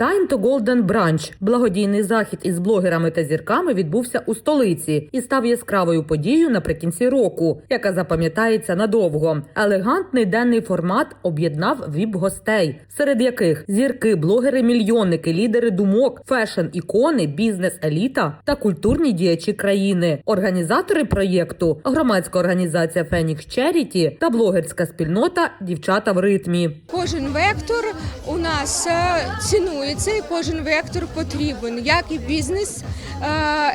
Time to Golden Brunch – благодійний захід із блогерами та зірками відбувся у столиці і став яскравою подією наприкінці року, яка запам'ятається надовго. Елегантний денний формат об'єднав віп-гостей, серед яких зірки, блогери, мільйонники, лідери думок, фешн-ікони, бізнес-еліта та культурні діячі країни. Організатори проєкту громадська організація Фенікс Черіті та блогерська спільнота Дівчата в ритмі. Кожен вектор у нас е, цінується, і кожен вектор потрібен, як і бізнес е,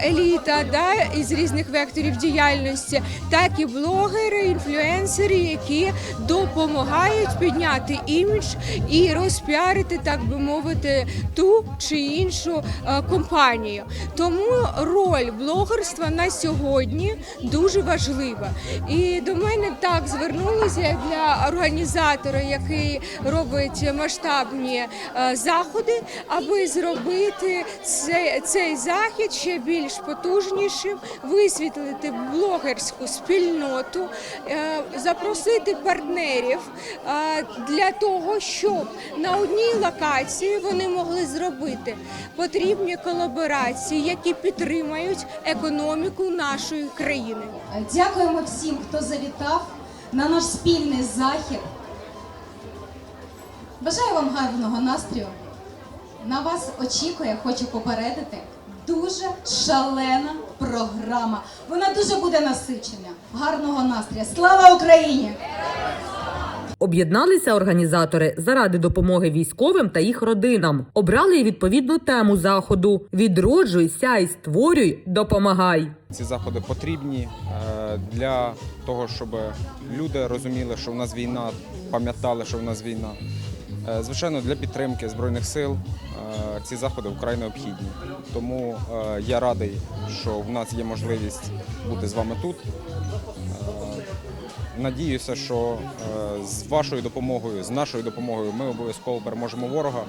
еліта, да, із різних векторів діяльності, так і блогери, інфлюенсери, які допомагають підняти імідж і розпіарити, так би мовити, ту чи іншу е, компанію. Тому роль блогерства на сьогодні дуже важлива. І до мене так звернулися для організатора, який робить масштабні е, заходи, аби зробити цей, цей захід ще більш потужнішим, висвітлити блогерську спільноту, е, запросити партнерів е, для того, щоб на одній локації вони могли зробити потрібні колаборації, які підтримають економіку нашої країни. Дякуємо всім, хто завітав на наш спільний захід. Бажаю вам гарного настрою. На вас очікує, хочу попередити, дуже шалена програма. Вона дуже буде насичена. Гарного настрою. Слава Україні! Об'єдналися організатори заради допомоги військовим та їх родинам. Обрали й відповідну тему заходу: відроджуй, сяй, створюй, допомагай. Ці заходи потрібні е, для того, щоб люди розуміли, що в нас війна, пам'ятали, що в нас війна. Е, Звичайно, для підтримки збройних сил е, ці заходи вкрай необхідні. Тому е, я радий, що в нас є можливість бути з вами тут. Надіюся, що з вашою допомогою, з нашою допомогою, ми обов'язково переможемо ворога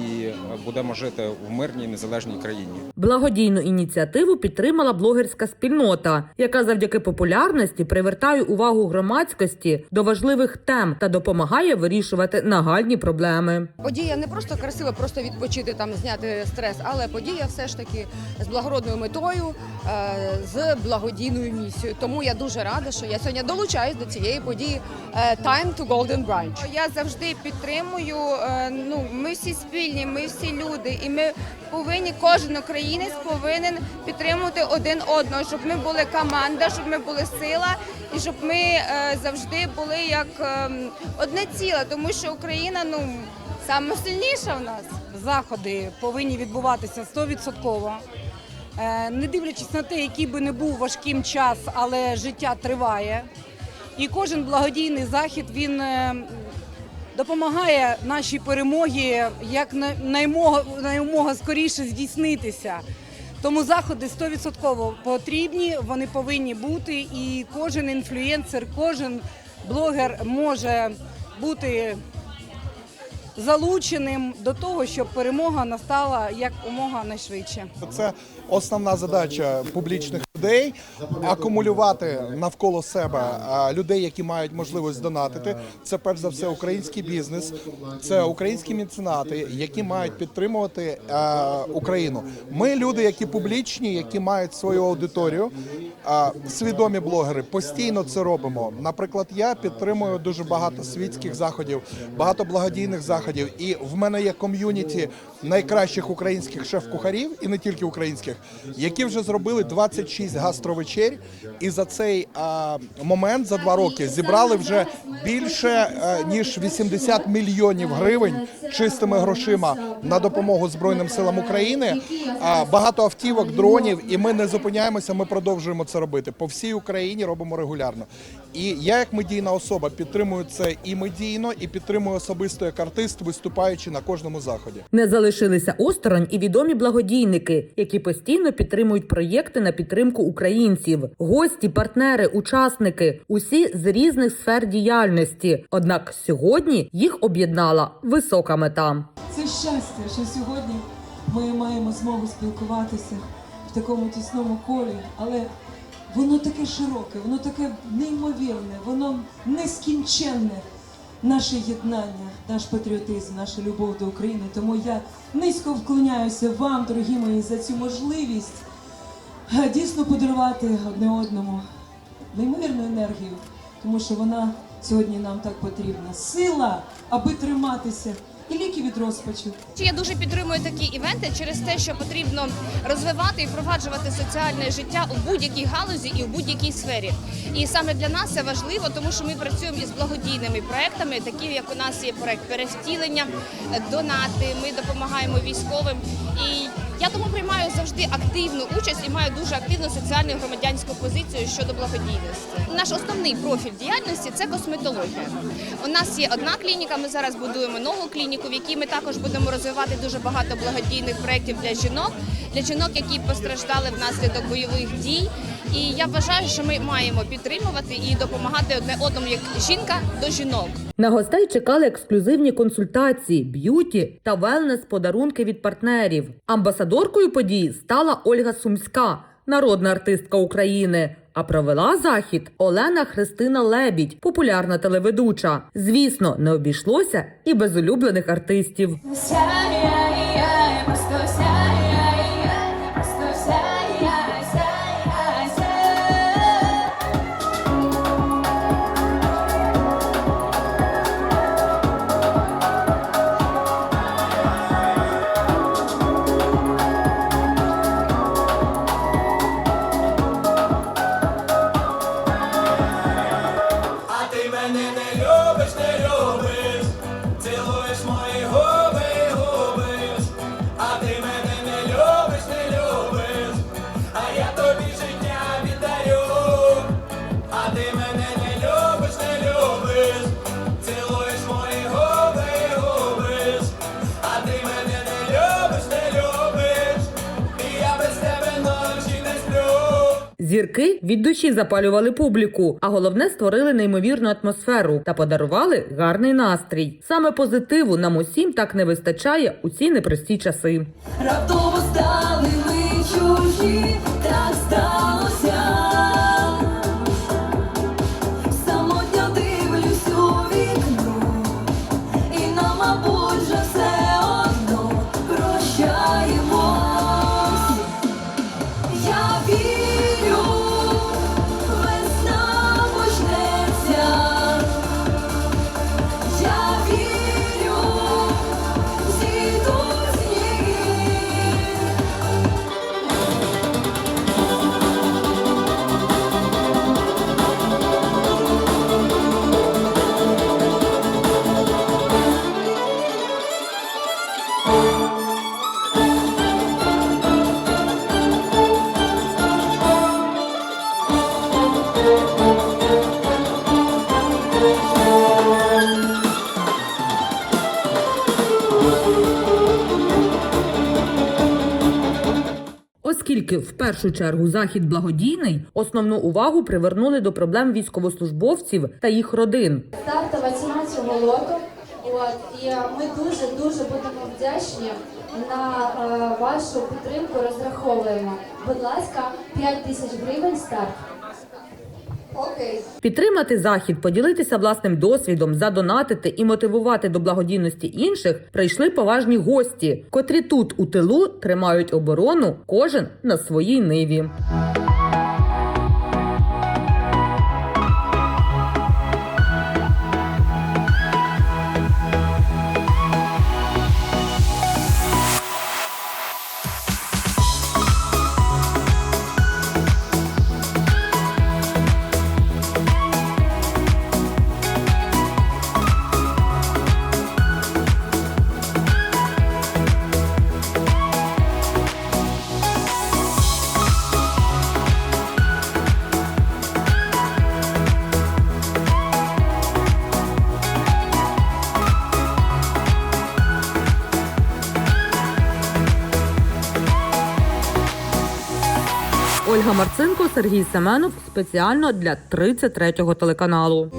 і будемо жити в мирній незалежній країні. Благодійну ініціативу підтримала блогерська спільнота, яка завдяки популярності привертає увагу громадськості до важливих тем та допомагає вирішувати нагальні проблеми. Подія не просто красива, просто відпочити там, зняти стрес, але подія все ж таки з благородною метою, е, з благодійною місією. Тому я дуже рада, що я сьогодні долучаюсь до цієї події е, Time to Golden Brunch. Я завжди підтримую. е, Ну, ми всі спільні, ми всі люди, і ми повинні, кожен українець повинен підтримувати один одного, щоб ми були команда, щоб ми були сила, і щоб ми е, завжди були як ем, одне ціле, тому що Україна ну саме сильніша в нас. заходи повинні відбуватися 100%. Е, Не дивлячись на те, який би не був важким час, але життя триває. І кожен благодійний захід він е, допомагає нашій перемогі як на- наймога, наймога скоріше здійснитися. Тому заходи 100% потрібні, вони повинні бути, і кожен інфлюєнсер, кожен блогер може бути залученим до того, щоб перемога настала як умога найшвидше. Це основна задача публічних людей акумулювати навколо себе людей, які мають можливість донатити. Це перш за все український бізнес, це українські меценати, які мають підтримувати Україну. Ми люди, які публічні, які мають свою аудиторію. Свідомі блогери постійно це робимо. Наприклад, я підтримую дуже багато світських заходів, багато благодійних заходів. І в мене є ком'юніті найкращих українських шеф-кухарів, і не тільки українських, які вже зробили 26 гастровечерь. І за цей а, момент за два роки зібрали вже більше а, ніж 80 мільйонів гривень чистими грошима на допомогу Збройним силам України. А, багато автівок, дронів, і ми не зупиняємося. Ми продовжуємо це робити по всій Україні. Робимо регулярно. І я, як медійна особа, підтримую це і медійно, і підтримую особисто як артист, виступаючи на кожному заході. Не залишилися осторонь і відомі благодійники, які постійно підтримують проєкти на підтримку українців, гості, партнери, учасники, усі з різних сфер діяльності. Однак сьогодні їх об'єднала висока мета. Це щастя, що сьогодні ми маємо змогу спілкуватися в такому тісному колі, але воно таке широке, воно таке неймовірне, воно нескінченне. Наше єднання, наш патріотизм, наша любов до України. Тому я низько вклоняюся вам, дорогі мої, за цю можливість е, дійсно подарувати одне одному неймовірну енергію, тому що вона сьогодні нам так потрібна. Сила, аби триматися, і ліки від розпачу. Я дуже підтримую такі івенти через те, що потрібно розвивати і впроваджувати соціальне життя у будь-якій галузі і у будь-якій сфері. І саме для нас це важливо, тому що ми працюємо із благодійними проектами, такі як у нас є проект перевтілення, донати. Ми допомагаємо військовим. І я тому приймаю завжди активну участь і маю дуже активну соціальну громадянську позицію щодо благодійності. Наш основний профіль діяльності це косметологія. У нас є одна клініка. Ми зараз будуємо нову клініку, в якій ми також будемо розвивати дуже багато благодійних проєктів для жінок, для жінок, які постраждали внаслідок бойових дій. І я вважаю, що ми маємо підтримувати і допомагати одне одному як жінка до жінок. На гостей чекали ексклюзивні консультації, б'юті та велнес подарунки від партнерів. Амбасадоркою події стала Ольга Сумська, народна артистка України. А провела захід Олена Христина Лебідь, популярна телеведуча. Звісно, не обійшлося і без улюблених артистів. Зірки від душі запалювали публіку, а головне створили неймовірну атмосферу та подарували гарний настрій. Саме позитиву нам усім так не вистачає у ці непрості часи. Раптово стали ми чужі, Оскільки в першу чергу захід благодійний, основну увагу привернули до проблем військовослужбовців та їх родин. Старта ціна цього лоту. От і ми дуже дуже будемо вдячні на е, вашу підтримку. Розраховуємо. Будь ласка, 5 тисяч гривень старт. Підтримати захід, поділитися власним досвідом, задонатити і мотивувати до благодійності інших прийшли поважні гості, котрі тут у тилу тримають оборону, кожен на своїй ниві. Ольга Марцинко, Сергій Семенов спеціально для 33-го телеканалу.